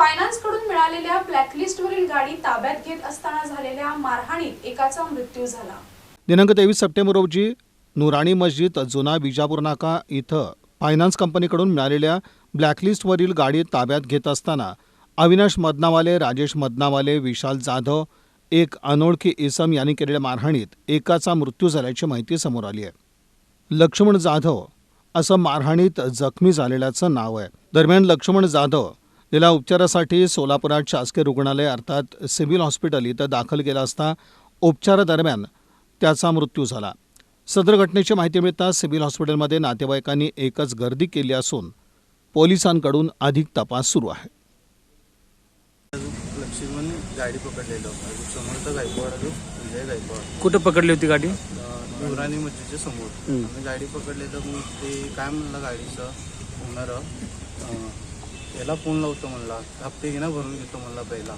फायनान्सकडून मिळालेल्या ब्लॅकलिस्टवरील गाडी ताब्यात घेत असताना झालेल्या मारहाणीत एकाचा मृत्यू झाला. दिनांक तेवीस सप्टेंबर रोजी नुराणी मस्जिद जुना विजापूर नाका इथं फायनान्स कंपनीकडून मिळालेल्या ब्लॅकलिस्टवरील गाडी ताब्यात घेत असताना अविनाश मदनावाले राजेश मदनावाले विशाल जाधव एक अनोळखी इसम यांनी केलेल्या मारहाणीत एकाचा मृत्यू झाल्याची माहिती समोर आली आहे. लक्ष्मण जाधव असं मारहाणीत जखमी झालेल्याचं नाव आहे. दरम्यान लक्ष्मण जाधव याला उपचारासाठी सोलापुरात शासकीय रुग्णालय अर्थात सिव्हिल हॉस्पिटल इथं दाखल केलं असता उपचारादरम्यान त्याचा मृत्यू झाला. सदर घटनेची माहिती मिळताच सिव्हिल हॉस्पिटलमध्ये नातेवाईकांनी एकच गर्दी केली असून पोलिसांकडून अधिक तपास सुरू आहे. लक्ष्मण गाडी पकडलेलं अजून समोर तर गायकवाड अजून विजय गायकवाड कुठं पकडली होती गाडी? दुराणी मस्जिदच्या समोर. आम्ही गाडी पकडलेलं मग ते काय म्हणलं गाडीचं? ओनर याला फोन लावतो म्हणला. हप्ते घेणं भरून घेतो म्हणला पहिला.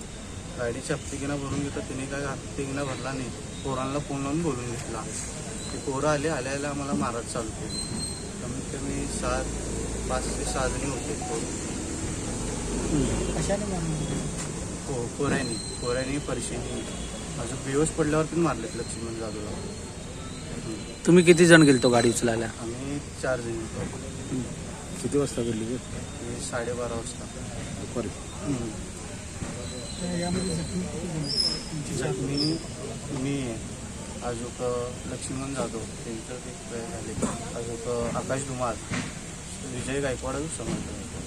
गाडीचे हप्ते घेणं भरून घेतो. तिने काय हप्ते घेणं भरला नाही. पोरांना फोन लावून बोलून घेतला. ते पोरं आले. आल्या आल्या आम्हाला मारत चालू केली कमीत कमी सात पाच ते सहा जणी होते पोरं. हो पोऱ्यानी पोऱ्यानी परशीनी. अजून बेहोश पडल्यावर पण मारलेत लक्ष्मण जाधवला. तुम्ही किती जण गेलतो गाडी उचलायला? आम्ही चार जण किती वाजता गेली ते साडेबारा वाजता. हम्म. जखमी मी अजून लक्ष्मण जाधव त्यांचं ते काय झाले. अजून आकाश धुमाळ विजय गायकवाड समजतो